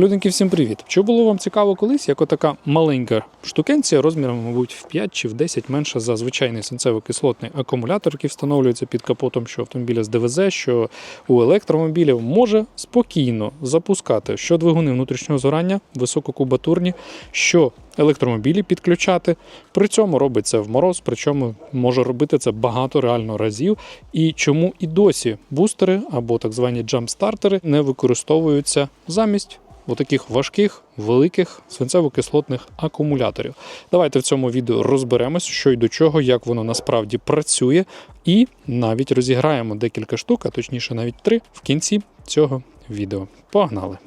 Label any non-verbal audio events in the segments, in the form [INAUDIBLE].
Люденьки, всім привіт! Чи було вам цікаво колись, як отака маленька штукенція розміром, мабуть, в 5 чи в 10 менша за звичайний свинцево-кислотний акумулятор, який встановлюється під капотом що автомобіля з ДВЗ, що у електромобілів, може спокійно запускати що двигуни внутрішнього згорання, висококубатурні, що електромобілі підключати. При цьому робить це в мороз, причому може робити це багато реально разів. І чому і досі бустери або так звані джампстартери не використовуються замість отаких важких, великих свинцево-кислотних акумуляторів. Давайте в цьому відео розберемось, що й до чого, як воно насправді працює, і навіть розіграємо декілька штук, а точніше навіть три в кінці цього відео. Погнали!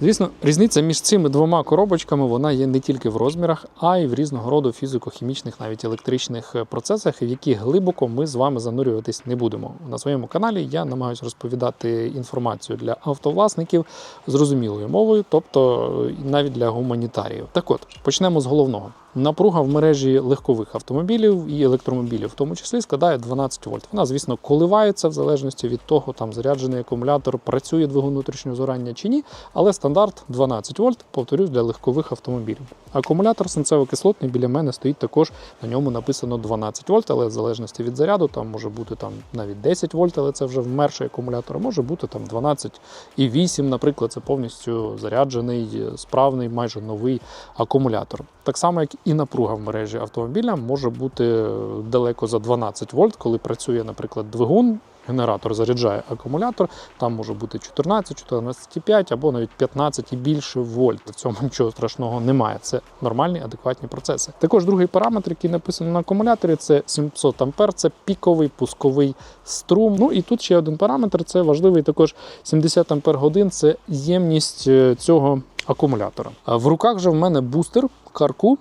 Звісно, різниця між цими двома коробочками вона є не тільки в розмірах, а й в різного роду фізико-хімічних, навіть електричних е, процесах, в які глибоко ми з вами занурюватись не будемо. На своєму каналі я намагаюся розповідати інформацію для автовласників зрозумілою мовою, тобто е, навіть для гуманітаріїв. Так от почнемо з головного. Напруга в мережі легкових автомобілів і електромобілів, в тому числі, складає 12 вольт. Вона, звісно, коливається в залежності від того, там заряджений акумулятор, працює двигун внутрішнього згорання чи ні, але стандарт 12 вольт, повторюсь, для легкових автомобілів. Акумулятор синцево-кислотний біля мене стоїть також, на ньому написано 12 вольт, але в залежності від заряду, там може бути там навіть 10 вольт, але це вже вмерший акумулятор, може бути там 12,8, наприклад, це повністю заряджений, справний, майже новий акумулятор. Так само, як і напруга в мережі автомобіля може бути далеко за 12 вольт, коли працює, наприклад, двигун. Генератор заряджає акумулятор, там може бути 14, 14,5 або навіть 15 і більше вольт. В цьому нічого страшного немає. Це нормальні, адекватні процеси. Також другий параметр, який написано на акумуляторі, це 700 ампер, це піковий пусковий струм. Ну і тут ще один параметр, це важливий також 70 ампер годин. Це ємність е, цього акумулятора. В руках же в мене бустер карку,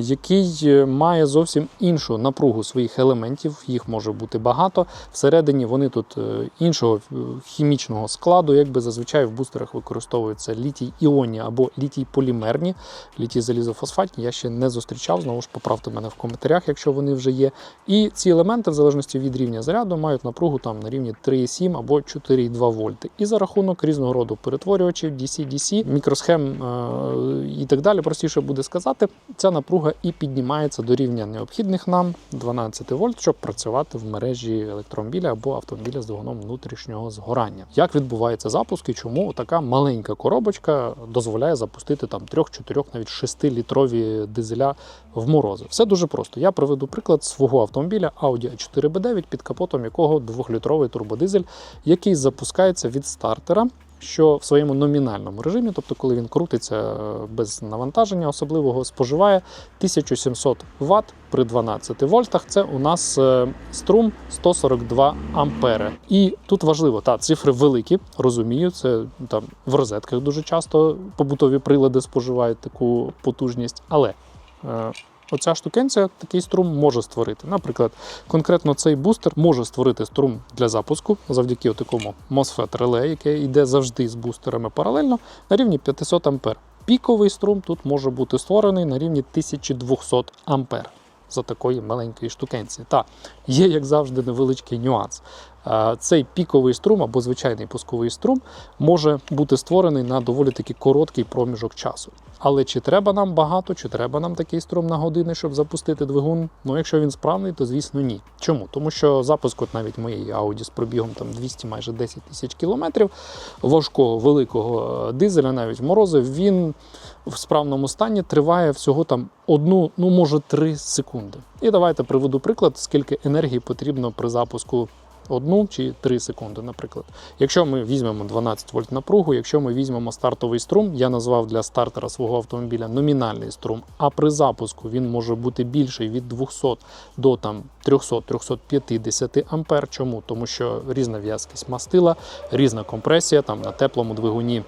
який е, має зовсім іншу напругу своїх елементів. Їх може бути багато. Всередині вони тут е, іншого е, хімічного складу. Якби зазвичай в бустерах використовуються літій іонні або літій полімерні, літій залізофосфатні. Я ще не зустрічав. Знову ж поправте мене в коментарях, якщо вони вже є. І ці елементи, в залежності від рівня заряду, мають напругу там на рівні 3,7 або 4,2 вольти. І за рахунок різного роду перетворювачів, DC-DC, мікросхем е- і так далі, простіше буде сказати, ця напруга і піднімається до рівня необхідних нам 12 вольт, щоб працювати в мережі електромобіля або автомобіля з двигуном внутрішнього згорання. Як відбувається запуск і чому така маленька коробочка дозволяє запустити там 3, 4, навіть 6 літрові дизеля в морози? Все дуже просто. Я приведу приклад свого автомобіля Audi a 4 b 9 під капотом якого 2-літровий турбодизель, який запускається від стартера що в своєму номінальному режимі, тобто коли він крутиться е, без навантаження особливого, споживає 1700 Вт при 12 вольтах. Це у нас е, струм 142 ампери. І тут важливо, та цифри великі, розумію, це там в розетках дуже часто побутові прилади споживають таку потужність, але. Оця штукенція такий струм може створити. Наприклад, конкретно цей бустер може створити струм для запуску завдяки такому MOSFET реле, яке йде завжди з бустерами паралельно на рівні 500 А. Піковий струм тут може бути створений на рівні 1200 А за такої маленької штукенції. Та є, як завжди, невеличкий нюанс. Цей піковий струм або звичайний пусковий струм може бути створений на доволі таки короткий проміжок часу. Але чи треба нам багато, чи треба нам такий струм на години, щоб запустити двигун? Ну, якщо він справний, то звісно ні. Чому? Тому що запуск, от навіть моєї Audi з пробігом там 200 майже 10 тисяч кілометрів, важкого великого е, дизеля, навіть морози, він в справному стані триває всього там одну, ну може три секунди. І давайте приведу приклад, скільки енергії потрібно при запуску одну чи 3 секунди, наприклад. Якщо ми візьмемо 12 вольт напругу, якщо ми візьмемо стартовий струм, я назвав для стартера свого автомобіля номінальний струм, а при запуску він може бути більший від 200 до там 300-350 ампер. Чому? Тому що різна в'язкість мастила, різна компресія там на теплому двигуні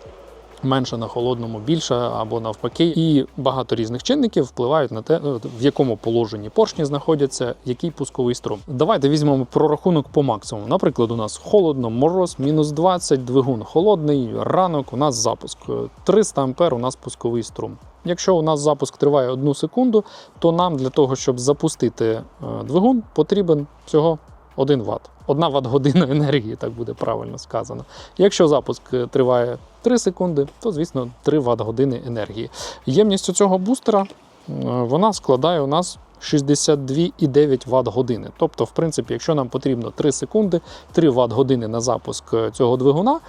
менше на холодному більше або навпаки. І багато різних чинників впливають на те, е, в якому положенні поршні знаходяться, який пусковий струм. Давайте візьмемо прорахунок по максимуму. Наприклад, у нас холодно, мороз, мінус 20, двигун холодний, ранок, у нас запуск. 300 ампер у нас пусковий струм. Якщо у нас запуск триває одну секунду, то нам для того, щоб запустити е, двигун, потрібен всього 1 Вт. 1 Вт година енергії, так буде правильно сказано. Якщо запуск е, триває 3 секунди, то звісно 3 Вт години енергії. Ємність цього бустера е, вона складає у нас 62,9 Вт години. Тобто, в принципі, якщо нам потрібно 3 секунди, 3 Вт години на запуск е, цього двигуна,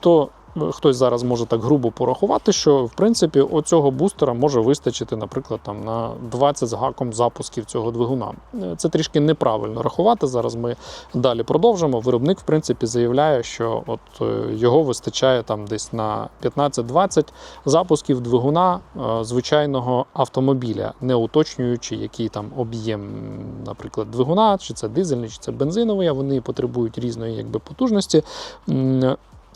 то хтось зараз може так грубо порахувати, що в принципі оцього бустера може вистачити, наприклад, там на 20 з гаком запусків цього двигуна. Е, Це трішки неправильно рахувати. Зараз ми далі продовжимо. Виробник, в принципі, заявляє, що от е, його вистачає там десь на 15-20 запусків двигуна е, звичайного автомобіля, не уточнюючи, який там об'єм, наприклад, двигуна, чи це дизельний, чи це бензиновий, вони потребують різної якби, потужності.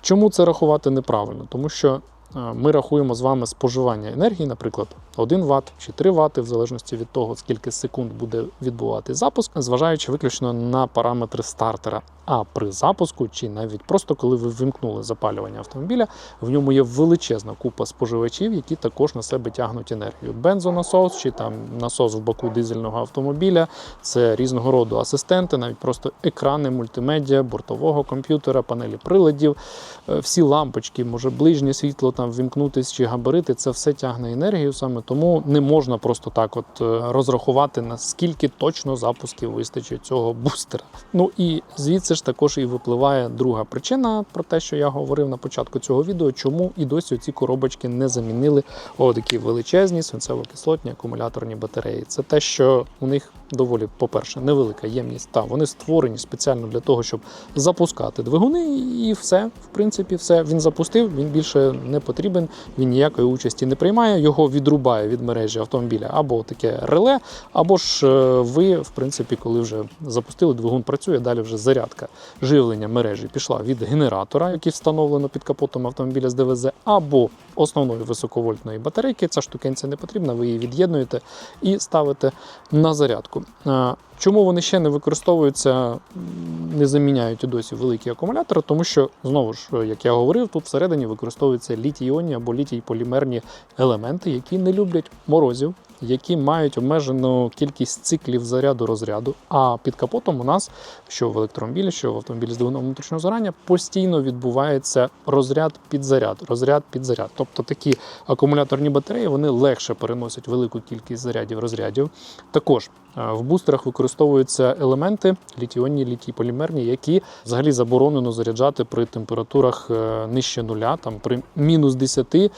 Чому це рахувати неправильно? Тому що ми рахуємо з вами споживання енергії, наприклад, 1 Вт чи 3 Вт, в залежності від того, скільки секунд буде відбувати запуск, зважаючи виключно на параметри стартера. А при запуску, чи навіть просто коли ви вимкнули запалювання автомобіля, в ньому є величезна купа споживачів, які також на себе тягнуть енергію. Бензонасос чи там насос в боку дизельного автомобіля, це різного роду асистенти, навіть просто екрани мультимедіа, бортового комп'ютера, панелі приладів, е, всі лампочки, може ближнє світло там ввімкнутись чи габарити, це все тягне енергію. Саме тому не можна просто так, от е, розрахувати наскільки точно запусків вистачить цього бустера. Ну і звідси ж також і випливає друга причина про те, що я говорив на початку цього відео, чому і досі ці коробочки не замінили о, такі величезні свинцево-кислотні акумуляторні батареї. Це те, що у них доволі, по-перше, невелика ємність. Та вони створені спеціально для того, щоб запускати двигуни, і все, в принципі, все. Він запустив, він більше не потрібен, він ніякої участі не приймає, його відрубає від мережі автомобіля або таке реле, або ж е, ви, в принципі, коли вже запустили, двигун працює, далі вже зарядка живлення мережі пішла від генератора, який встановлено під капотом автомобіля з ДВЗ, або основної високовольтної батарейки. Ця штукенця не потрібна, ви її від'єднуєте і ставите на зарядку. Е, Чому вони ще не використовуються, не заміняють і досі великі акумулятори? Тому що, знову ж, як я говорив, тут всередині використовуються літій-іонні або літій-полімерні елементи, які не люблять морозів, які мають обмежену кількість циклів заряду розряду. А під капотом у нас, що в електромобілі, що в автомобілі з двигуном внутрішнього згорання, постійно відбувається розряд під заряд, розряд під заряд. Тобто такі акумуляторні батареї вони легше переносять велику кількість зарядів розрядів. Також е, в бустерах використовуються елементи літіонні, літій-полімерні, які взагалі заборонено заряджати при температурах е, нижче нуля, там при мінус 10 е,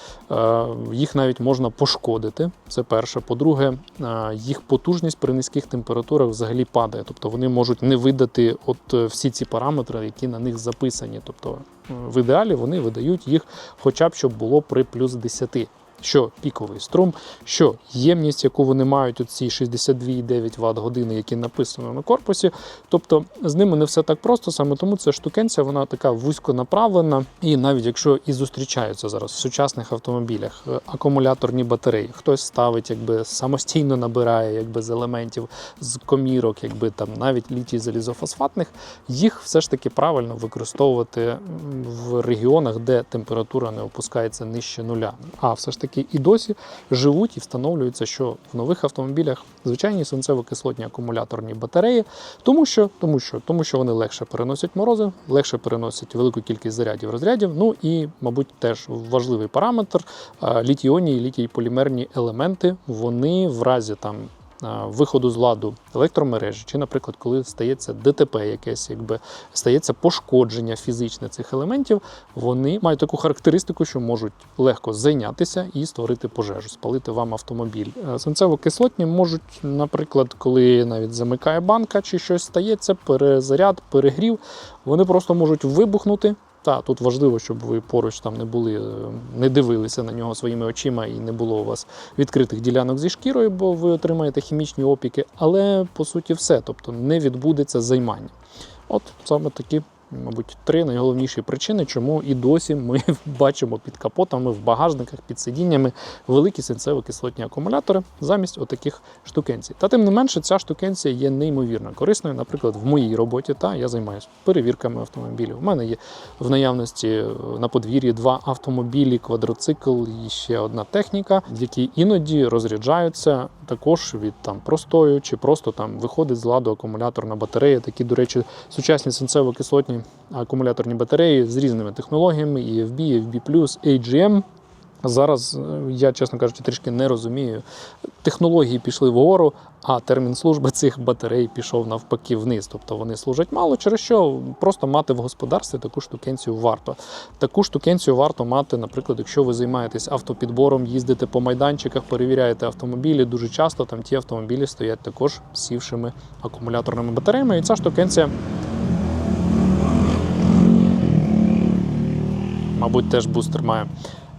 їх навіть можна пошкодити. Це перше. По-друге, е, їх потужність при низьких температурах взагалі падає. Тобто вони можуть не видати от е, всі ці параметри, які на них записані. Тобто е, в ідеалі вони видають їх, хоча б щоб було при плюс 10 що піковий струм, що ємність, яку вони мають, оці 62,9 Вт години, які написано на корпусі. Тобто з ними не все так просто, саме тому ця штукенця вона така вузьконаправлена. І навіть якщо і зустрічаються зараз в сучасних автомобілях е, акумуляторні батареї, хтось ставить, якби самостійно набирає якби з елементів, з комірок, якби там навіть літій залізофосфатних, їх все ж таки правильно використовувати в регіонах, де температура не опускається нижче нуля. А все ж таки і досі живуть і встановлюються, що в нових автомобілях звичайні свинцево-кислотні акумуляторні батареї, тому що, тому що, тому що вони легше переносять морози, легше переносять велику кількість зарядів розрядів. Ну і, мабуть, теж важливий параметр літіоні і літій-полімерні елементи. Вони в разі там виходу з ладу електромережі, чи, наприклад, коли стається ДТП, якесь якби стається пошкодження фізичне цих елементів, вони мають таку характеристику, що можуть легко зайнятися і створити пожежу, спалити вам автомобіль. Е, Свинцево-кислотні можуть, наприклад, коли навіть замикає банка чи щось стається, перезаряд, перегрів, вони просто можуть вибухнути. Та тут важливо, щоб ви поруч там не були, е, не дивилися на нього своїми очима і не було у вас відкритих ділянок зі шкірою, бо ви отримаєте хімічні опіки. Але по суті все, тобто не відбудеться займання. От саме такі, мабуть, три найголовніші причини, чому і досі ми [LAUGHS] бачимо під капотами, в багажниках, під сидіннями великі синцево-кислотні акумулятори замість отаких штукенцій. Та тим не менше, ця штукенція є неймовірно корисною. Наприклад, в моїй роботі та я займаюся перевірками автомобілів. У мене є в наявності е, на подвір'ї два автомобілі, квадроцикл і ще одна техніка, які іноді розряджаються також від там простою, чи просто там виходить з ладу акумуляторна батарея. Такі, до речі, сучасні синцево-кислотні акумуляторні батареї з різними технологіями: EFB, EFB+, AGM. Зараз е, я, чесно кажучи, трішки не розумію. Технології пішли вгору, а термін служби цих батарей пішов навпаки вниз. Тобто вони служать мало, через що просто мати в господарстві таку штукенцію варто. Таку штукенцію варто мати, наприклад, якщо ви займаєтесь автопідбором, їздите по майданчиках, перевіряєте автомобілі. Дуже часто там ті автомобілі стоять також сівшими акумуляторними батареями. І ця штукенція, мабуть, теж бустер має.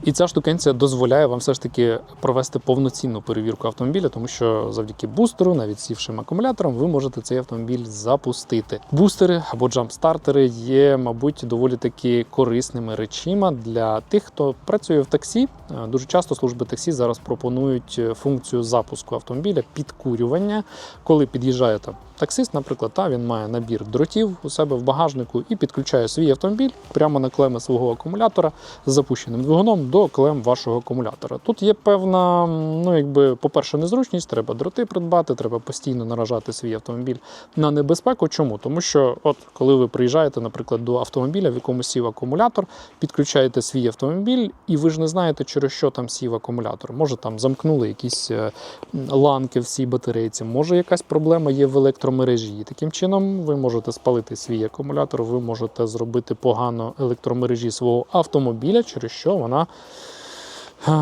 І ця штукенція дозволяє вам все ж таки провести повноцінну перевірку автомобіля, тому що завдяки бустеру, навіть сівшим акумулятором, ви можете цей автомобіль запустити. Бустери або джампстартери є, мабуть, доволі таки корисними речима для тих, хто працює в таксі. Е, Дуже часто служби таксі зараз пропонують е, функцію запуску автомобіля, підкурювання, коли під'їжджає там таксист, наприклад, та він має набір дротів у себе в багажнику і підключає свій автомобіль прямо на клеми свого акумулятора з запущеним двигуном до клем вашого акумулятора. Тут є певна, ну якби, по-перше, незручність, треба дроти придбати, треба постійно наражати свій автомобіль на небезпеку. Чому? Тому що, от коли ви приїжджаєте, наприклад, до автомобіля, в якому сів акумулятор, підключаєте свій автомобіль, і ви ж не знаєте, через що там сів акумулятор. Може там замкнули якісь е, ланки в цій батарейці, може якась проблема є в електромережі. Таким чином ви можете спалити свій акумулятор, ви можете зробити погано електромережі свого автомобіля, через що вона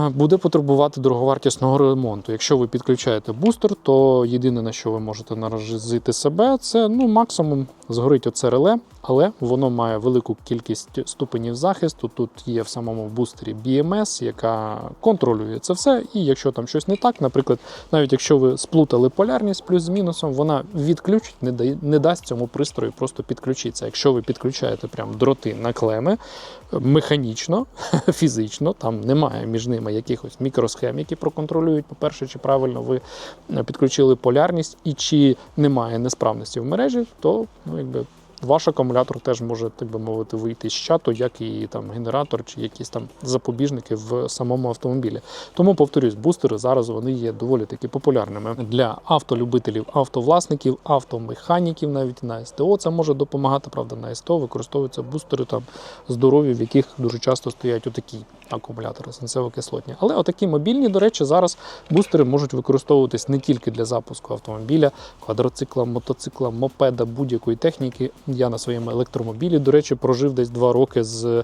буде потребувати дороговартісного ремонту. Якщо ви підключаєте бустер, то єдине на що ви можете наразити себе, це ну максимум згорить оце реле, але воно має велику кількість ступенів захисту. Тут є в самому бустері BMS, яка контролює це все. І якщо там щось не так, наприклад, навіть якщо ви сплутали полярність плюс з мінусом, вона відключить, не дає, не дасть цьому пристрою просто підключитися. Якщо ви підключаєте прям дроти на клеми механічно, [LAUGHS] фізично, там немає між ними якихось мікросхем, які проконтролюють, по-перше, чи правильно ви е, підключили полярність і чи немає несправності в мережі, то ну, якби. Ваш акумулятор теж може, так би мовити, вийти з чату, як і там генератор чи якісь там запобіжники в самому автомобілі. Тому повторюсь, бустери зараз вони є доволі таки популярними для автолюбителів, автовласників, автомеханіків, навіть на СТО це може допомагати. Правда, на СТО використовуються бустери там здорові, в яких дуже часто стоять отакі акумулятори сенсово-кислотні. Але отакі мобільні, до речі, зараз бустери можуть використовуватись не тільки для запуску автомобіля, квадроцикла, мотоцикла, мопеда, будь-якої техніки. Я на своєму електромобілі, до речі, прожив десь два роки з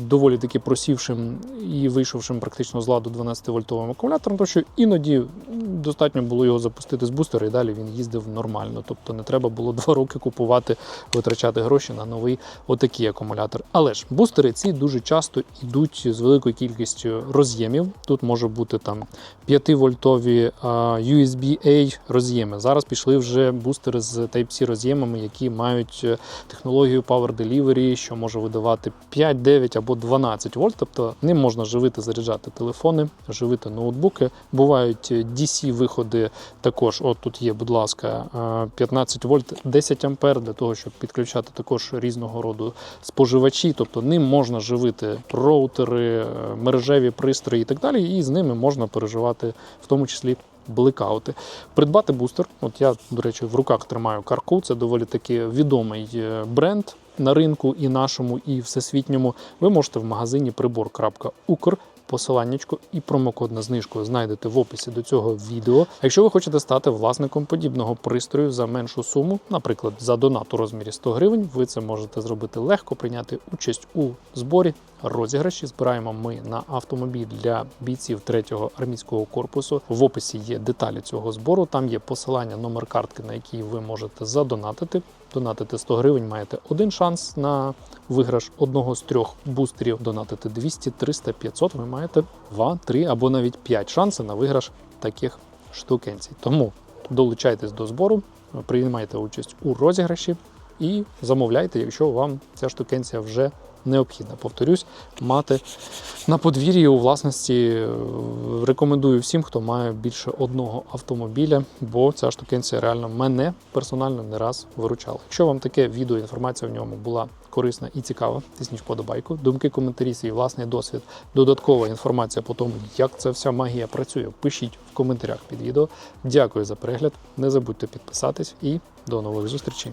доволі таки просівшим і вийшовшим практично з ладу 12-вольтовим акумулятором, тому що іноді достатньо було його запустити з бустера, і далі він їздив нормально. Тобто не треба було два роки купувати, витрачати гроші на новий отакий акумулятор. Але ж бустери ці дуже часто йдуть з великою кількістю роз'ємів. Тут може бути там 5-вольтові USB-A роз'єми. Зараз пішли вже бустери з Type-C роз'ємами, які мають е, технологію Power Delivery, що може видавати 5, 9 або 12 вольт. Тобто ним можна живити, заряджати телефони, живити ноутбуки. Бувають DC-виходи також. От тут є, будь ласка, е, 15 вольт, 10 ампер для того, щоб підключати також різного роду споживачі. Тобто ним можна живити роутери, е, мережеві пристрої і так далі. І з ними можна переживати в тому числі. Блекаути. Придбати бустер. От я, до речі, в руках тримаю Карку. Це доволі таки відомий е, бренд на ринку і нашому, і всесвітньому. Ви можете в магазині прибор.укр посиланнячко і промокод на знижку знайдете в описі до цього відео. Якщо ви хочете стати власником подібного пристрою за меншу суму, наприклад, за донат у розмірі 100 гривень, ви це можете зробити легко, прийняти участь у зборі. Розіграші збираємо ми на автомобіль для бійців 3-го армійського корпусу. В описі є деталі цього збору. Там є посилання, номер картки, на який ви можете задонатити. Донатити 100 гривень, маєте один шанс на виграш одного з трьох бустерів. Донатити 200, 300, 500, ви маєте 2, 3 або навіть 5 шансів на виграш таких штукенцій. Тому долучайтесь до збору, приймайте участь у розіграші і замовляйте, якщо вам ця штукенція вже необхідна. Повторюсь, мати на подвір'ї у власності е, рекомендую всім, хто має більше одного автомобіля, бо ця штукенція реально мене персонально не раз виручала. Якщо вам таке відео, інформація в ньому була корисна і цікава, тисніть вподобайку. Думки, коментарі, свій власний досвід, додаткова інформація по тому, як ця вся магія працює. Пишіть в коментарях під відео. Дякую за перегляд. Не забудьте підписатись і до нових зустрічей.